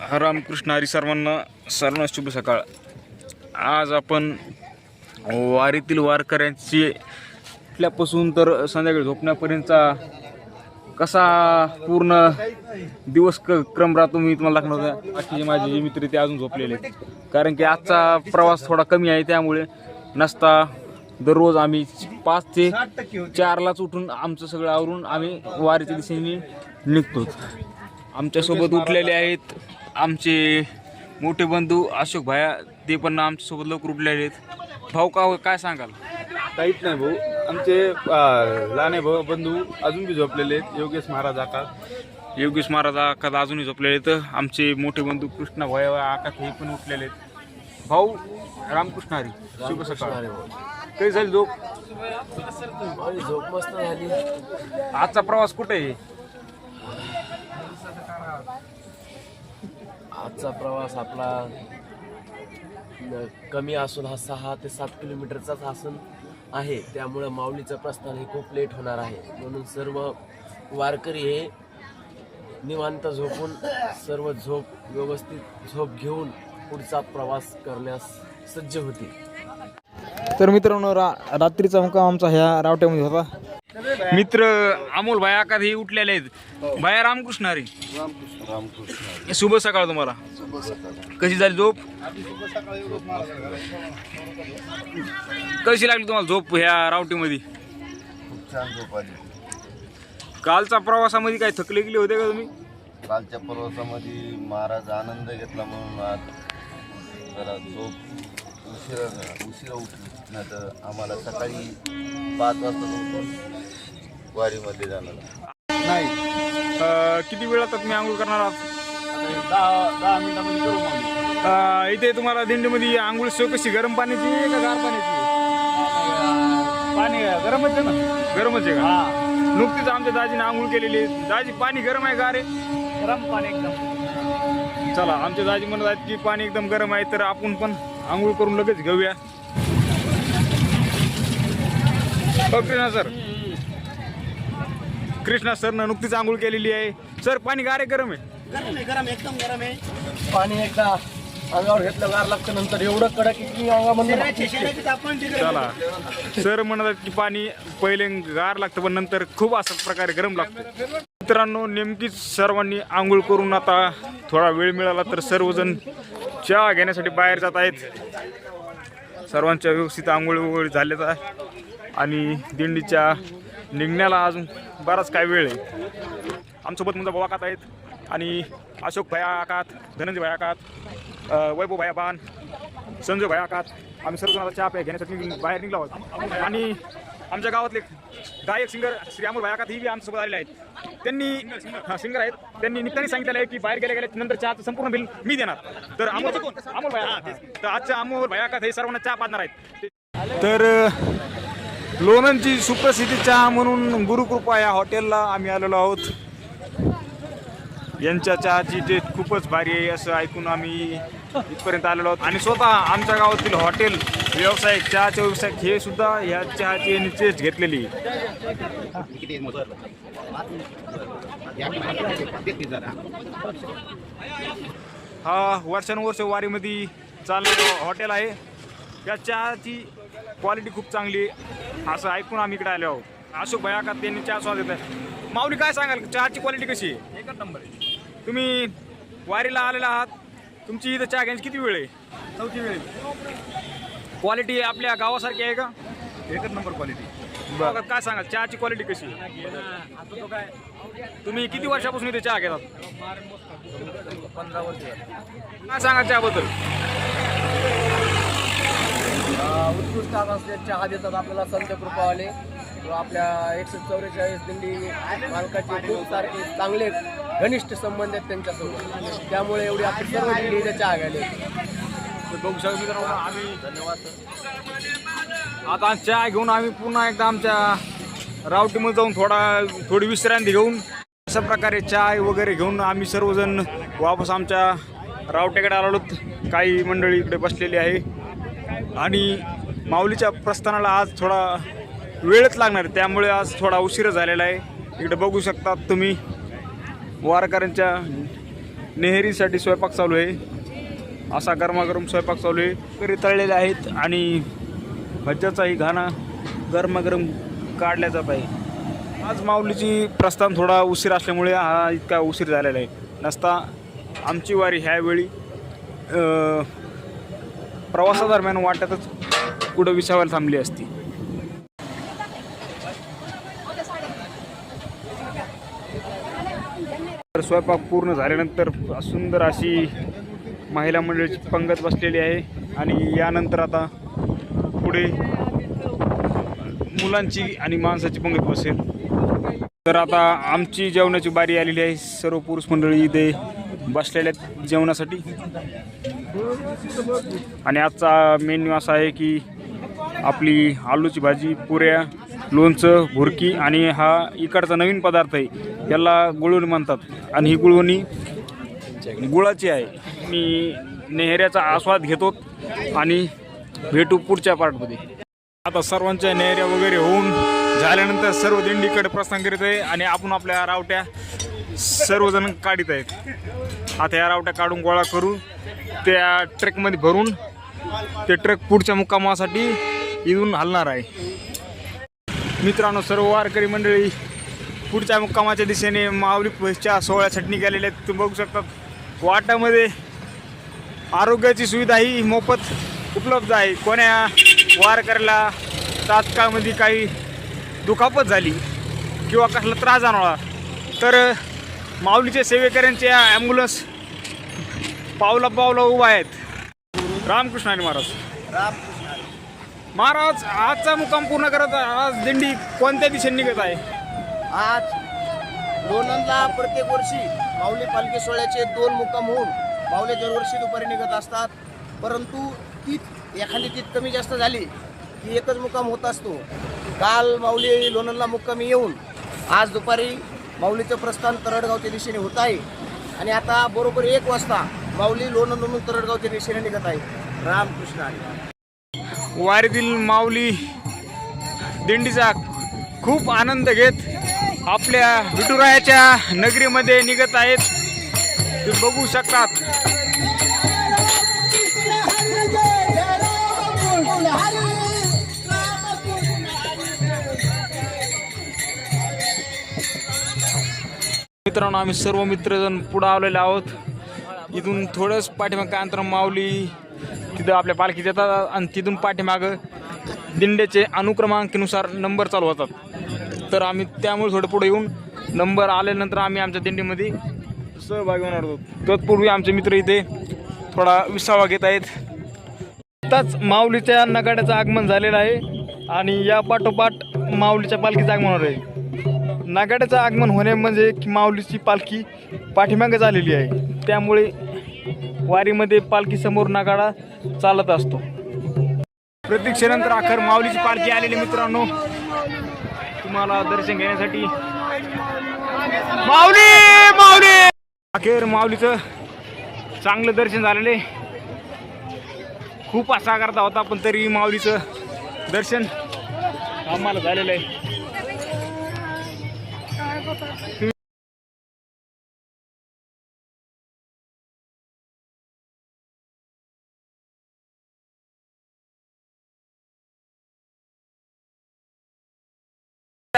रामकृष्ण हरी सर्वांना सर्वांना शुभ सकाळ. आज आपण वारीतील वारकऱ्यांची उठल्यापासून तर संध्याकाळी झोपण्यापर्यंतचा कसा पूर्ण दिवस क क्रम राहतो मी तुम्हाला दाखवणार होता. बाकीचे माझे जे मित्र ते अजून झोपलेले आहेत. कारण की आजचा प्रवास थोडा कमी आहे त्यामुळे नसता दररोज आम्ही पाच ते चारलाच उठून आमचं सगळं आवरून आम्ही वारीच्या दिशेने निघतो आमच्यासोबत उठलेले आहेत आमचे मोठे बंधू अशोक भाया ते पण आमच्यासोबत लवकर उठलेले आहेत. भाऊ का काय सांगाल? काहीच नाही भाऊ. आमचे लहाने भाऊ बंधू अजून बी झोपलेले आहेत. योगेश महाराज आकाश. योगेश महाराज आकात अजूनही झोपलेले आहेत. आमचे मोठे बंधू कृष्णा भया आकात हे पण उठलेले आहेत. भाऊ रामकृष्ण हरी शुभ सकाळ. काही झाली झोप? झोप मस्त झाली. आजचा प्रवास कुठे आहे? आजचा प्रवास आपला कमी असून हा सहा ते सात किलोमीटरचाच असून आहे. त्यामुळं माऊलीचं प्रस्थान हे खूप लेट होणार आहे. म्हणून सर्व वारकरी हे निवांत झोपून सर्व झोप व्यवस्थित झोप घेऊन पुढचा प्रवास करण्यास सज्ज होती तर मित्रांनो रा रात्रीचा मुक्काम आमचा ह्या रावट्यामध्ये होता. मित्र अमोल भाया आकात हे उठलेले आहेत. भाया रामकृष्ण हरी. शुभ सकाळ तुम्हाला. कशी झाली झोप? कशी लागली तुम्हाला झोप ह्या रावटीमध्ये? खूप छान झोप आली. कालचा प्रवासामध्ये काय थकले गेले होते का तुम्ही? कालच्या प्रवासामध्ये महाराज आनंद घेतला म्हणून आज जरा झोप उशिरा उशिरा उठली. तर आम्हाला सकाळी पाच वाजता उठून वारीमध्ये जाणार. नाही. अं, किती वेळात तुम्ही आंघोळ करणार आहात? दहा दहा मिनिटामध्ये करू मग अं, इथे तुम्हाला दिंडीमध्ये आंघोळ सोय कशी गरम पाण्याची आहे का गार पाण्याची? पाणी गरमच आहे ना. गरमच आहे का? नुकतीच आमच्या दाजीने आंघोळ केलेली आहे. दाजी पाणी गरम आहे का रे? गरम पाणी एकदम. चला आमच्या दाजी म्हणत आहेत की पाणी एकदम गरम आहे तर आपण पण आंघोळ करून लगेच घेऊया. हो, कृष्णा सर. कृष्णा सरनं नुकतीच आंघोळ केलेली आहे. सर पाणी गार आहे गरम आहे? पाणी एकदा अंगावर घेतलं गार लागतं नंतर एवढं कडक आहे की अंगामध्ये चला. सर म्हणत आहेत की पाणी पहिले गार लागतं पण नंतर खूप असं प्रकारे गरम लागतं. मित्रांनो नेमकीच सर्वांनी आंघोळ करून आता थोडा वेळ मिळाला तर सर्वजण चहा घेण्यासाठी बाहेर जात आहेत. सर्वांच्या व्यवस्थित आंघोळ वगैरे झालेत. आहे आणि दिंडीच्या निघण्याला अजून बराच काय वेळ आहे. आमसोबत मुंजा भाऊ आकात आहेत आणि अशोक भया आकात धनंजय भया आकात वैभव भया बान संजय भया आकात. आम्ही सर्वजण आता चहा प्या घेण्यासाठी बाहेर निघलो आहोत. आणि आमच्या गावातले गायक सिंगर श्री अमोल भया आकात ही आमच्यासोबत आलेले आहेत. त्यांनी सिंगर आहेत. त्यांनी निघताना सांगितलेलं आहे की बाहेर गेल्या गेल्या नंतर चहाचं संपूर्ण बिल मी देणार. तर अमोल अमोल भया तर आजच्या अमोल भया आकात हे सर्वांना चहा पाजणार आहेत. तर लोणंदची सुप्रसिद्ध चहा म्हणून गुरुकृपा या हॉटेलला आम्ही आलेलो आहोत. यांच्या चहाची टेस्ट खूपच भारी आहे असं ऐकून आम्ही इथपर्यंत आलेलो आहोत. आणि स्वतः आमच्या गावातील हॉटेल व्यावसायिक चहाचे व्यावसायिक हे सुद्धा ह्या चहाची यांनी टेस्ट घेतलेली. आहे. हा वर्षानुवर्ष वारीमध्ये चाललेलं हॉटेल आहे. या चहाची क्वालिटी खूप चांगली असं ऐकून आम्ही इकडे आलो आहोत. अशोक भया का त्यांनी चहा स्वाद देत आहे माऊली काय सांगाल? चहाची क्वालिटी कशी आहे? एकच नंबर आहे. तुम्ही वारीला आलेला आहात. तुमची इथं चहा घ्यायची किती वेळ आहे? चौथी वेळ क्वालिटी आपल्या गावासारखी आहे का? एकच नंबर क्वालिटी बघा, काय सांगाल? चहाची क्वालिटी कशी तुम्ही किती वर्षापासून इथे चहा घेतात? पंधरा वर्ष काय सांगाल चहाबद्दल? उत्कृष्ट असले चहा देतात आपल्याला संत कृपावाले व आपल्या एकशे चौवेचाळीस दिंडी मालकाचे खूप सारखे चांगले घनिष्ठ संबंध आहेत त्यांच्यासोबत. त्यामुळे एवढी आपली सर्व दिंडी इथे चहा घ्यायला तर बघू शकतो आम्ही धन्यवाद आता चहा घेऊन आम्ही पुन्हा एकदा आमच्या रावटीमध्ये जाऊन थोडा थोडी विश्रांती घेऊन अशा प्रकारे चाय वगैरे घेऊन आम्ही सर्वजण वापस आमच्या रावटेकडे आलो काही मंडळी इकडे बसलेली आहे. आणि माऊलीच्या प्रस्थानाला आज थोडा वेळच लागणार आहे. त्यामुळे आज थोडा उशीर झालेला आहे. इकडे बघू शकता तुम्ही. वारकऱ्यांच्या नेहरीसाठी स्वयंपाक चालू आहे. असा गरमागरम स्वयंपाक चालू आहे. घरी तळलेले आहेत आणि हज्जाचाही घाणा गरमागरम काढल्या जात आहे. आज माऊलीची प्रस्थान थोडा उशीर असल्यामुळे हा इतका उशीर झालेला आहे. नसता आमची वारी ह्यावेळी प्रवासादरम्यान वाटतच कुठं विसावायला थांबली असती. तर स्वयंपाक पूर्ण झाल्यानंतर सुंदर अशी महिला मंडळीची पंगत बसलेली आहे आणि यानंतर आता पुढे मुलांची आणि माणसाची पंगत बसेल. तर आता आमची जेवणाची बारी आलेली आहे. सर्व पुरुष मंडळी इथे बसलेल्या आहेत जेवणासाठी. आणि आजचा मेन्यू असा आहे की आपली आलूची भाजी पुऱ्या लोणचं भुरकी आणि हा इकडचा नवीन पदार्थ आहे याला गुळवणी म्हणतात. आणि ही गुळवणी गुळाची आहे. मी नेहऱ्याचा आस्वाद घेतो आणि भेटू पुढच्या पार्टमध्ये आता सर्वांच्या नेहऱ्या वगैरे होऊन झाल्यानंतर सर्व दिंडीकडे प्रस्थान करीत आहे आणि आपण आपल्या रावट्या सर्वजण काढीत आहेत. आता या रावट्या काढून गोळा करू. त्या ट्रकमध्ये भरून ते ट्रक पुढच्या मुक्कामासाठी इथून हलणार आहे. मित्रांनो सर्व वारकरी मंडळी पुढच्या मुक्कामाच्या दिशेने माऊलीच्या सोहळ्यासाठी निघालेले आहेत. तुम्ही बघू शकतात वाटामध्ये आरोग्याची सुविधा ही मोफत उपलब्ध आहे. कोण्या वारकऱ्याला तात्काळमध्ये काही दुखापत झाली किंवा कसला त्रास जाणवला तर माऊलीच्या सेवेकऱ्यांच्या ॲम्ब्युलन्स पावला पावला उभा आहेत. रामकृष्ण आणि महाराज. महाराज आजचा मुक्काम पूर्ण करत आज दिंडी कोणत्या दिशेने निघत आहे? आज लोणंदला प्रत्येक वर्षी माऊली पालखी सोहळ्याचे दोन मुक्काम होऊन माऊली दरवर्षी दुपारी निघत असतात. परंतु ती एखादी तीत कमी जास्त झाली की एकच मुक्काम होत असतो. काल माऊली लोणंदला मुक्कामी येऊन आज दुपारी माऊलीचं प्रस्थान तरडगावच्या दिशेने होत आहे. आणि आता बरोबर एक वाजता माऊली लोणंदहून तरडगावच्या दिशेने निघत आहे रामकृष्ण हरी. वारीतील माऊली दिंडीचा खूप आनंद घेत आपल्या विठुरायाच्या नगरीमध्ये निघत आहेत. ते बघू शकतात. मित्रांनो आम्ही सर्व मित्रजण पुढं आलेले आहोत. इथून थोडंच पाठीमागं अंतर माऊली तिथं आपल्या पालखीत येतात आणि तिथून पाठीमागं दिंड्याचे अनुक्रमांकीनुसार नंबर चालू होतात. तर आम्ही त्यामुळे थोडं पुढे येऊन नंबर आल्यानंतर आम्ही आमच्या दिंडीमध्ये सहभागी होणार आहोत. तत्पूर्वी आमचे मित्र इथे थोडा विसावा घेत आहेत. आताच माऊलीच्या नगाड्याचं आगमन झालेलं आहे आणि या पाठोपाठ माऊलीच्या पालखीचं आगमन होणार आहे. नगाड्याचं आगमन होणे म्हणजे की माऊलीची पालखी पाठीमागे झालेली आहे. त्यामुळे वारीमध्ये पालखीसमोर नागाडा नगाडा चालत असतो. प्रतीक्षेनंतर अखेर माऊलीची पालखी आलेली मित्रांनो. तुम्हाला दर्शन घेण्यासाठी. माऊली! माऊली! अखेर माऊलीचं चांगलं दर्शन झालेले खूप असा करता होता पण तरी माऊलीचं दर्शन आम्हाला झालेलं आहे.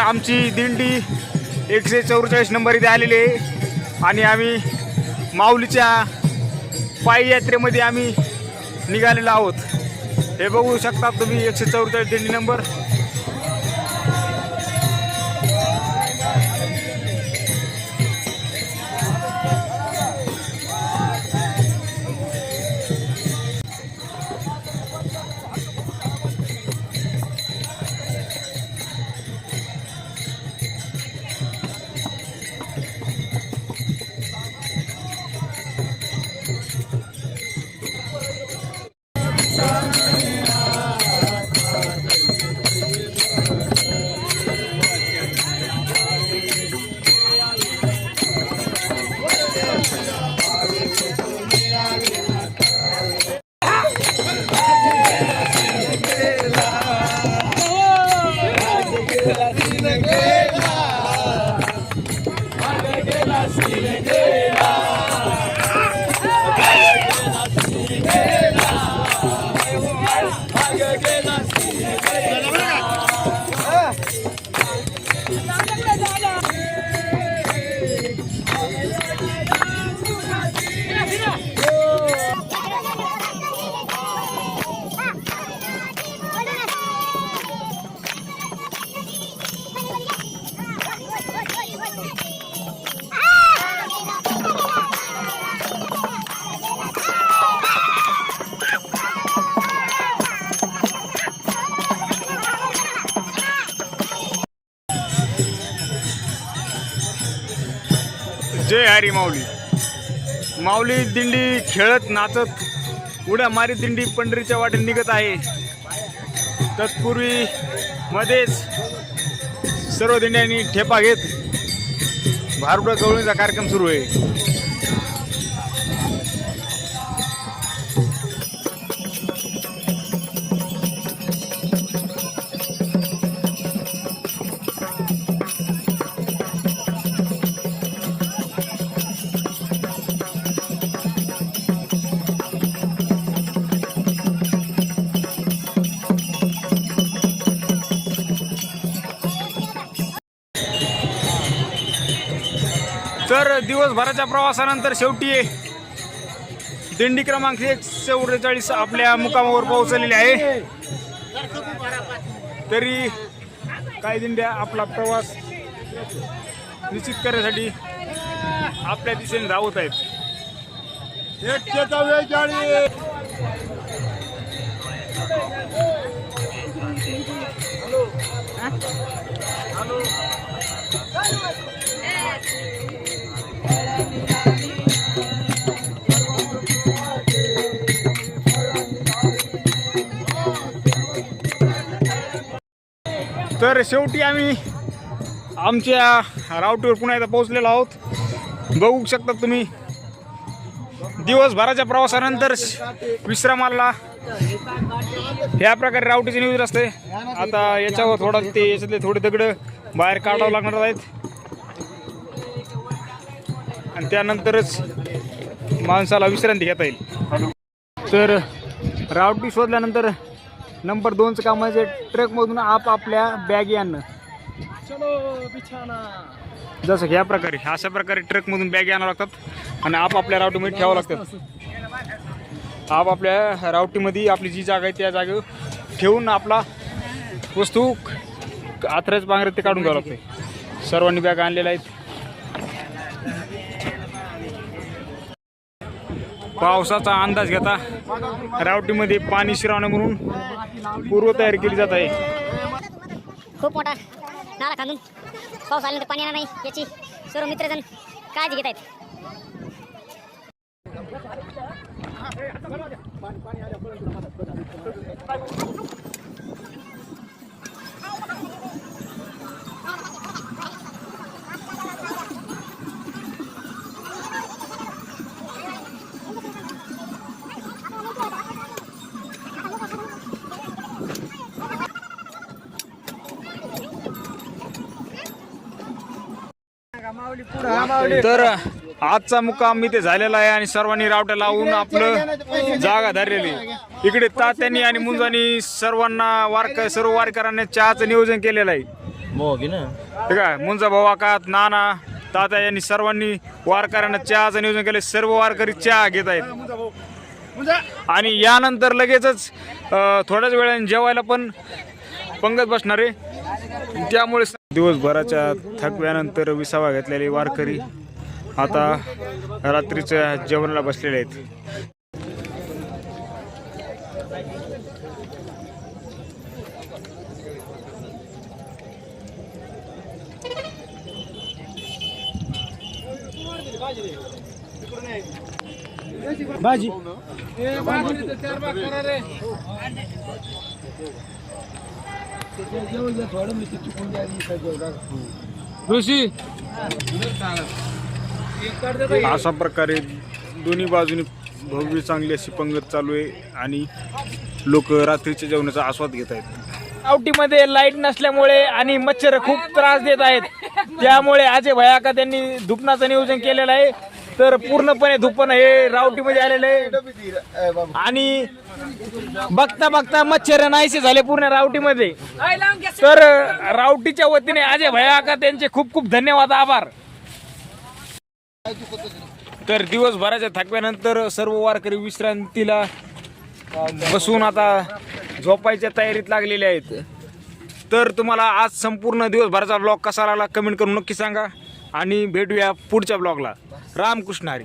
आमची दिंडी एकशे चौवेचाळीस नंबर इथे आलेली आहे. आणि आम्ही माऊलीच्या पायी यात्रेमध्ये आम्ही निघालेलो आहोत. हे बघू शकता तुम्ही एकशे चौवेचाळीस दिंडी नंबर. हरी माऊली. माऊली दिंडी खेळत नाचत उड्या मारी दिंडी पंढरीच्या वाटेत निघत आहे. तत्पूर्वी मध्येच सर्व दिंड्यांनी ठेपा घेत भारुडा गवळीचा कार्यक्रम सुरू आहे. दिवसभराच्या प्रवासानंतर शेवटी दिंडी क्रमांक एकशे चौवेचाळीस आपल्या मुकामावर पोहोचलेली आहे. तरी काही दिंड्या आपला प्रवास निश्चित करण्यासाठी आपल्या दिशेने धावत आहेत. तर शेवटी आम्ही आमच्या रावटीवर पुन्हा एकदा पोहोचलेलो आहोत. बघू शकता तुम्ही दिवसभराच्या प्रवासानंतर विश्रामाला ह्या प्रकारे रावटीचे न्यूज असते आता याच्यावर थोडा ते याच्यातले थोडे दगड बाहेर काढावं लागणार आहेत. आणि त्यानंतरच माणसाला विश्रांती घेता येईल. तर रावटी शोधल्यानंतर नंबर दोनचं काम म्हणजे ट्रकमधून आप आपल्या बॅगी आणणं. जसं की या प्रकारे अशा प्रकारे ट्रकमधून बॅगी आणावं लागतात आणि आप आपल्या रावटीमध्ये ठेवावं लागतात आप आपल्या रावटीमध्ये आपली जी जागा आहे त्या जागेवर ठेवून आपला वस्तू आथऱ्याच पांघरे ते काढून घ्यावं लागते सर्वांनी बॅग आणलेल्या आहेत. पावसाचा अंदाज घेता रावटीमध्ये पाणी शिरावणे म्हणून पूर्व तयार केली जात आहे. खूप मोठा नाला खांदून पाऊस आल्यानंतर पाणी येणार नाही याची सर्व मित्रजण काळजी घेत आहेत. तर आजचा मुक्काम इथे झालेला आहे आणि सर्वांनी रावट्या लावून आपलं जागा धरलेली आहे. इकडे तात्यांनी आणि मुंजानी सर्वांना वारक सर्व वारकऱ्यांनी चहाचं नियोजन केलेलं आहे. ठीक आहे मुंजा भावाकात नाना तात्या यांनी सर्वांनी वारकऱ्यांना चहाचं नियोजन केलं. सर्व वारकरी चहा घेत आहेत. आणि यानंतर लगेचच थोड्याच वेळाने जेवायला पण पंगत बसणार आहे. त्यामुळे दिवसभराच्या थकव्यानंतर विसावा घेतलेले वारकरी आता रात्रीच्या जेवणाला बसलेले आहेत. अशा प्रकारे दोन्ही बाजूनी भव्य चांगली अशी पंगत चालू आहे आणि लोक रात्रीच्या जेवणाचा आस्वाद घेत आहेत. आवटीमध्ये लाइट नसल्यामुळे आणि मच्छर खूप त्रास देत आहेत. त्यामुळे अजय भयाका त्यांनी धुपणाचं नियोजन केलेलं आहे. तर पूर्णपणे धुपण हे रावटीमध्ये आलेलं आहे. आणि बघता बघता मच्छर नाहीसे झाले पूर्ण रावटीमध्ये. तर रावटीच्या वतीने अजय भयाका त्यांचे खूप खूप धन्यवाद आभार. तर दिवसभराच्या थकव्यानंतर सर्व वारकरी विश्रांतीला बसून आता झोपायच्या तयारीत लागलेले आहेत. तर तुम्हाला आज संपूर्ण दिवसभराचा ब्लॉग कसा लागला कमेंट करून नक्की सांगा. आणि भेटूया पुढच्या ब्लॉगला. रामकृष्ण हरी.